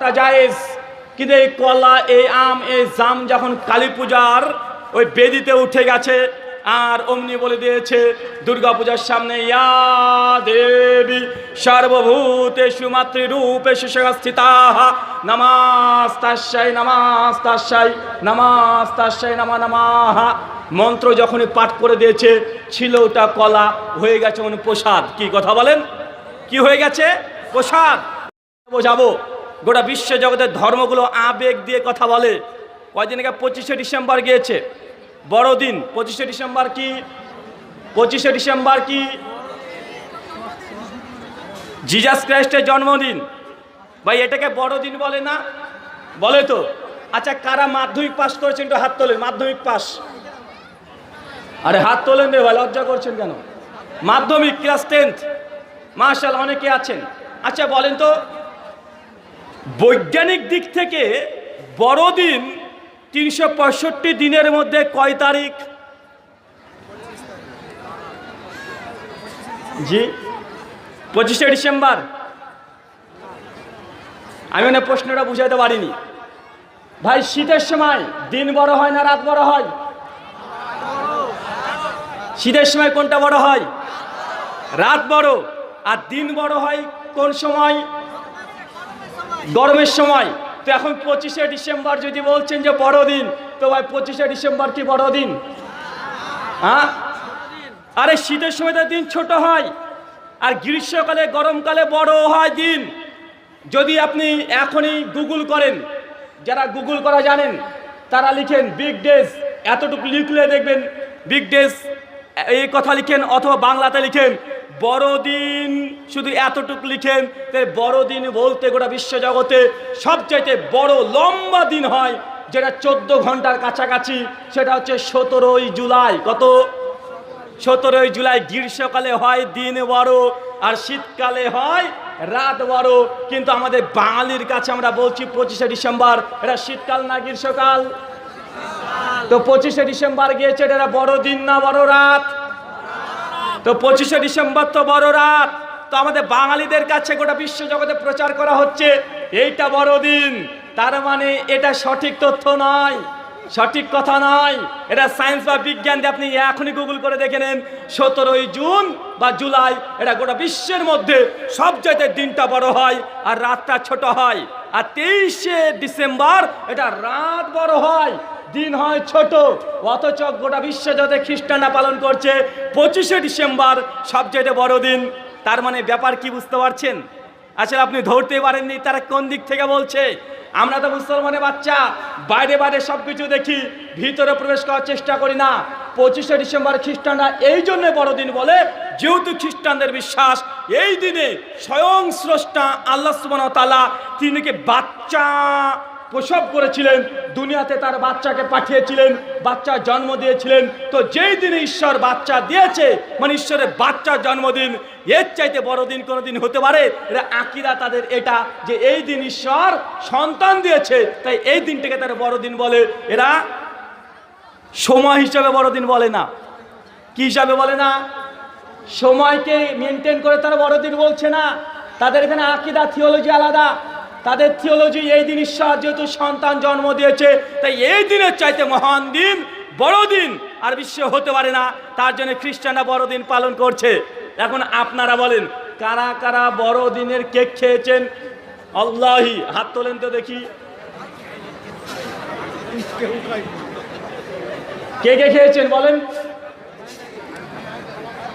জায়েজ। কিন্তু এই কলা, এই আম, এই জাম যখন কালী পূজার ওই বেদিতে উঠে গেছে, আর অমনি বলে দিয়েছে, দুর্গা পূজার সামনে, ইয়া দেবী, সর্বভূতেষু মাতৃরূপে সুস্থিতা নমাস তাস্যাই নমাস তাস্যাই নমাস তাস্যাই, নমা নমাহা। মন্ত্র যখনই পাঠ করে দিয়েছে, ছিল ওটা কলা, হয়ে গেছে মানে প্রসাদ। কি কথা বলেন? কি হয়ে গেছে? প্রসাদ। বোঝাবো গোটা বিশ্ব জগতের ধর্মগুলো আবেগ দিয়ে কথা বলে। কয়দিন আগে পঁচিশে ডিসেম্বর গিয়েছে। বড়দিন, পঁচিশে ডিসেম্বর কি? পঁচিশে ডিসেম্বর কি? জিজাস ক্রাইস্টের জন্মদিন। ভাই, এটাকে বড়দিন বলে না? বলে তো। আচ্ছা কারা মাধ্যমিক পাস করেছেন একটু হাত তোলেন, মাধ্যমিক পাস আরে হাত তোলেন রে ভাই, লজ্জা করছেন কেন? মাধ্যমিক ক্লাস টেন্থ। মার্শাল অনেকে আছেন। আচ্ছা বলেন তো বৈজ্ঞানিক দিক থেকে বড়দিন তিনশো পঁয়ষট্টি দিনের মধ্যে কয় তারিখ? জি, পঁচিশে ডিসেম্বর। আমি মানে প্রশ্নটা বুঝাইতে পারিনি। ভাই, শীতের সময় দিন বড় হয় না রাত বড় হয়? শীতের সময় কোনটা বড় হয়? রাত বড়। আর দিন বড় হয় কোন সময়? গরমের সময়। তো এখন পঁচিশে ডিসেম্বর যদি বলছেন যে বড়দিন, তো ভাই পঁচিশে ডিসেম্বর কি বড়দিন? হ্যাঁ? আরে শীতের সময় তো দিন ছোট হয়, আর গ্রীষ্মকালে, গরমকালে বড় হয় দিন। যদি আপনি এখনই গুগল করেন, যারা গুগল করা জানেন, তারা লিখেন বিগ ডেজ এতটুকু লিখলে দেখবেন বিগ ডেজ এই কথা লিখেন অথবা বাংলাতে লিখেন। বড়দিন, শুধু এতটুকু লিখেন বড়দিন বলতে গোটা বিশ্বজগতে সবচাইতে বড় লম্বা দিন হয়, যেটা চোদ্দ ঘণ্টার কাছাকাছি, সেটা হচ্ছে সতেরোই জুলাই। কত? সতেরোই জুলাই গ্রীষ্মকালে হয়, দিন বড় আর শীতকালে হয়, রাত বড় কিন্তু আমাদের বাঙালির কাছে আমরা বলছি পঁচিশে ডিসেম্বর, এটা শীতকাল না গ্রীষ্মকাল? তো পঁচিশে ডিসেম্বর গিয়েছে, এটা বড় দিন না বড় রাত? তো পঁচিশে ডিসেম্বর তো বড় রাত। তো আমাদের বাঙালিদের কাছে গোটা বিশ্ব জগতে প্রচার করা হচ্ছে, এইটা বড়দিন। তার মানে এটা সঠিক তথ্য নয়। সঠিক কথা নয়। এটা সায়েন্স বা বিজ্ঞান দিয়ে আপনি এখনই গুগল করে দেখে নেন। সতেরোই জুন বা জুলাই, এটা গোটা বিশ্বের মধ্যে সব জায়গায় দিনটা বড় হয় আর রাতটা ছোট হয়। আর তেইশে ডিসেম্বর, এটা রাত বড় হয়। দিন হয় ছোট। অথচ গোটা বিশ্ব যাতে খ্রিস্টানরা পালন করছে, পঁচিশে ডিসেম্বর সবচেয়ে বড় দিন। তার মানে ব্যাপার কি বুঝতে পারছেন? আসলে আপনি ধরতে পারেননি, তারা কোন দিক থেকে বলছে? আমরা তো মুসলমানের বাচ্চা। বাইরে বাইরে সব কিছু দেখি, ভিতরে প্রবেশ করার চেষ্টা করি না। পঁচিশে ডিসেম্বর খ্রিস্টানরা এই জন্যে বড়দিন বলে, যেহেতু খ্রিস্টানদের বিশ্বাস, এই দিনে স্বয়ং স্রষ্টা আল্লাহ সুবান তালা তিনিকে বাচ্চা প্রসব করেছিলেন, দুনিয়াতে তার বাচ্চাকে পাঠিয়েছিলেন, বাচ্চা জন্ম দিয়েছিলেন। তো যেই দিনে ঈশ্বর বাচ্চা দিয়েছে মানে ঈশ্বরের বাচ্চার জন্মদিন, এর চাইতে বড়দিন কোনো দিন হতে পারে? এটা আকিরা তাদের এটা যে এই দিন ঈশ্বর সন্তান দিয়েছে, তাই এই দিনটাকে তারা বড়দিন বলে। এরা সময় হিসাবে বড়দিন বলে না। কি হিসাবে বলে না? সময়কে মেনটেন করে তারা বড়দিন বলছে না। তাদের এখানে আকিদা থিওলজি আলাদা। তাদের থিওলজি এই দিন ঈশ্বর যেহেতু সন্তান জন্ম দিয়েছে, তাই এই দিনের চাইতে মহান দিন বড়দিন আর বিশ্বে হতে পারে না। তার জন্য খ্রিস্টানরা বড়দিন পালন করছে। এখন আপনারা বলেন, কারা কারা বড়দিনের কেক খেয়েছেন? আল্লাহি, হাত তোলেন তো দেখি। কে কে খেয়েছেন বলেন?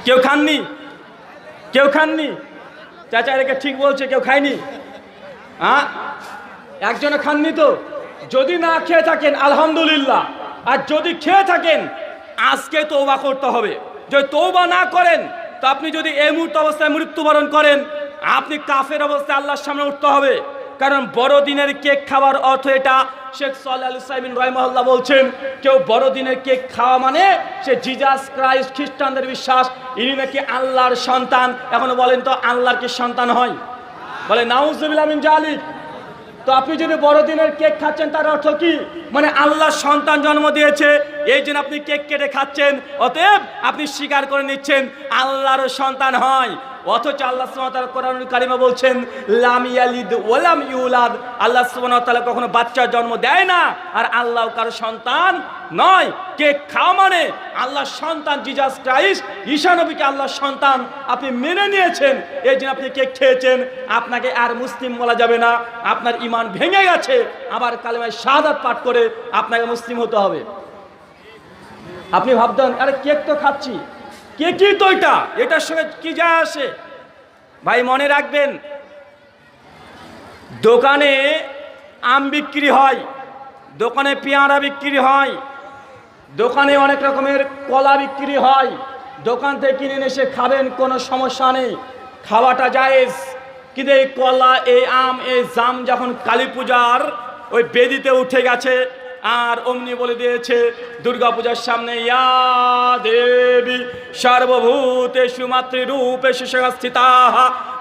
কেউ খাননি? কেউ খাননি? চাচা এটাকে ঠিক বলছে, কেউ খায়নি? হ্যাঁ? একজনে খাননি তো? যদি না খেয়ে থাকেন, আলহামদুলিল্লাহ। আর যদি খেয়ে থাকেন, আজকে তৌবা করতে হবে। যদি তৌবা না করেন, তো আপনি যদি এই মুহূর্ত অবস্থায় মৃত্যুবরণ করেন, আপনি কাফের অবস্থায় আল্লাহর সামনে উঠতে হবে। কারণ বড়দিনের কেক খাওয়ার অর্থ এটা। শেখ সাল্লাহ সাইবিন রহমহল্লা বলছেন, কেউ বড়দিনের কেক খাওয়া মানে সে জিজাস, ক্রাইস্ট, খ্রিস্টানদের বিশ্বাস, ইনি নাকি আল্লাহর সন্তান। এখন বলেন তো, আল্লাহর কি সন্তান হয়? বলে নাউজালিক জালিক। তো আপনি যদি বড়দিনের কেক খাচ্ছেন, তার অর্থ কি? মানে আল্লাহ সন্তান জন্ম দিয়েছে, এই জন্য আপনি কেক কেটে খাচ্ছেন। অতএব আপনি স্বীকার করে নিচ্ছেন, আল্লাহর সন্তান হয়। অথচ আল্লাহ সুবহানাহু কোরআন কারিমা বলছেন, লাম ইয়ালিদ ওয়ালাম ইউলাদ। আল্লাহ সুবহানাহু তাআলা কখনো বাচ্চার জন্ম দেয় না। আর আল্লাহ কারও সন্তান নয়। কে খাওয়া মানে? আল্লাহ সন্তান জিজাস ক্রাইস্ট। ঈশা নবীকে আল্লাহ সন্তান আপনি মেনে নিয়েছেন। এই জন্য আপনি কেক খেয়েছেন। আপনাকে আর মুসলিম বলা যাবে না। আপনার ইমান ভেঙে গেছে। আবার কালেমায় শাহাদাত পাঠ করে আপনাকে মুসলিম হতে হবে। আপনি ভাবতেন, আরে কেক তো খাচ্ছি। কেকই তো এটা? এটার সঙ্গে কি যায় আসে? ভাই, মনে রাখবেন, দোকানে আম বিক্রি হয়, দোকানে পেয়ারা বিক্রি হয়, দোকানে অনেক রকমের কলা বিক্রি হয়, দোকান থেকে কিনে এসে খাবেন, কোনো সমস্যা নেই। খাওয়াটা জায়েজ। কিন্তু এই কলা, এই আম, এই জাম যখন কালী পূজার ওই বেদিতে উঠে গেছে আর অমনি বলে দিয়েছে, দুর্গাপূজার সামনে, ইয়া দেবী, সর্বভূতেষু মাতৃরূপেষু সংস্থিতা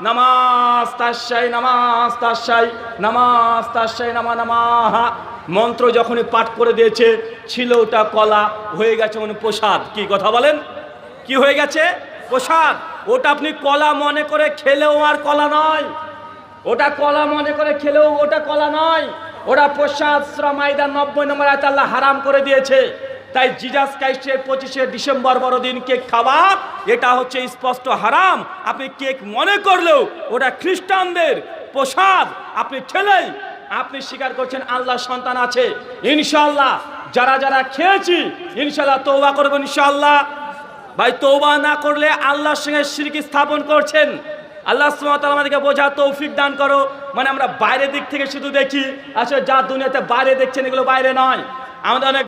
নমাস তাস্যাই নমাস তাস্যাই নমাস তাস্যাই, নমা নমাহা। মন্ত্র যখনই পাঠ করে দিয়েছে, ছিল ওটা কলা, হয়ে গেছে মানে প্রসাদ। কি কথা বলেন? কি হয়ে গেছে? প্রসাদ। ওটা আপনি কলা মনে করে খেলেও আর কলা নয়। ওটা কলা মনে করে খেলেও ওটা কলা নয়। ওটা প্রসাদ শ্রমাইদা নব্বই নম্বর আয়াত আল্লাহ হারাম করে দিয়েছে। তাই জিজাস ক্রাইস্টের পঁচিশে ডিসেম্বর বড়দিন কেক খাওয়া, এটা হচ্ছে স্পষ্ট হারাম। আপনি কেক মনে করলেও ওটা খ্রিস্টানদের প্রসাদ, আপনি ঠেলেই আপনি স্বীকার করছেন আল্লাহ সন্তান আছে। ইনশাল্লাহ যারা যারা খেয়েছি ইনশাল্লাহ তৌবা করবেন ইনশাল্লাহ ভাই তৌবা না করলে আল্লাহর সঙ্গে সিরকি স্থাপন করছেন। আল্লাহ সুবহানাহু আমাদেরকে বোঝা তৌফিক দান করো। মানে আমরা বাইরের দিক থেকে শুধু দেখি, আসলে যা দুনিয়াতে বাইরে দেখছেন এগুলো বাইরে নয়। আমাদের অনেক